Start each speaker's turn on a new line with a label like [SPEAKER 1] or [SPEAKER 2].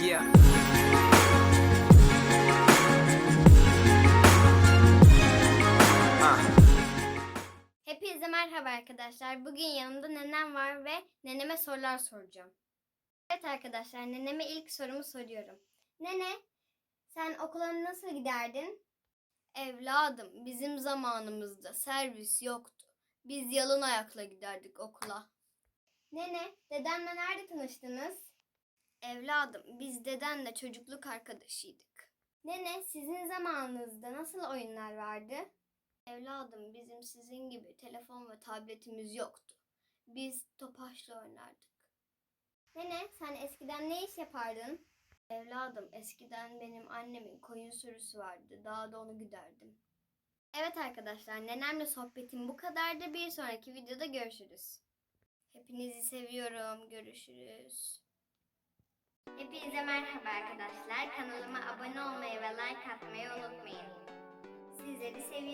[SPEAKER 1] Yeah. Uh.
[SPEAKER 2] Hepinize merhaba arkadaşlar. Bugün yanımda nenem var ve neneme sorular soracağım. Evet arkadaşlar, neneme ilk sorumu soruyorum. Nene, sen okula nasıl giderdin? Evladım, bizim zamanımızda servis yoktu. Biz yalın ayakla giderdik okula. Nene, dedemle nerede tanıştınız? Evladım, biz dedenle çocukluk arkadaşıydık. Nene, sizin zamanınızda nasıl oyunlar vardı? Evladım bizim sizin gibi telefon ve tabletimiz yoktu. Biz topaçla oynardık. Nene sen eskiden ne iş yapardın? Evladım eskiden benim annemin koyun sürüsü vardı. Dağda onu güderdim. Evet arkadaşlar nenemle sohbetim bu kadardı. Bir sonraki videoda görüşürüz. Hepinizi seviyorum. Görüşürüz. Hepinize merhaba arkadaşlar. Kanalıma abone olmayı ve like atmayı unutmayın. Sizleri seviyorum.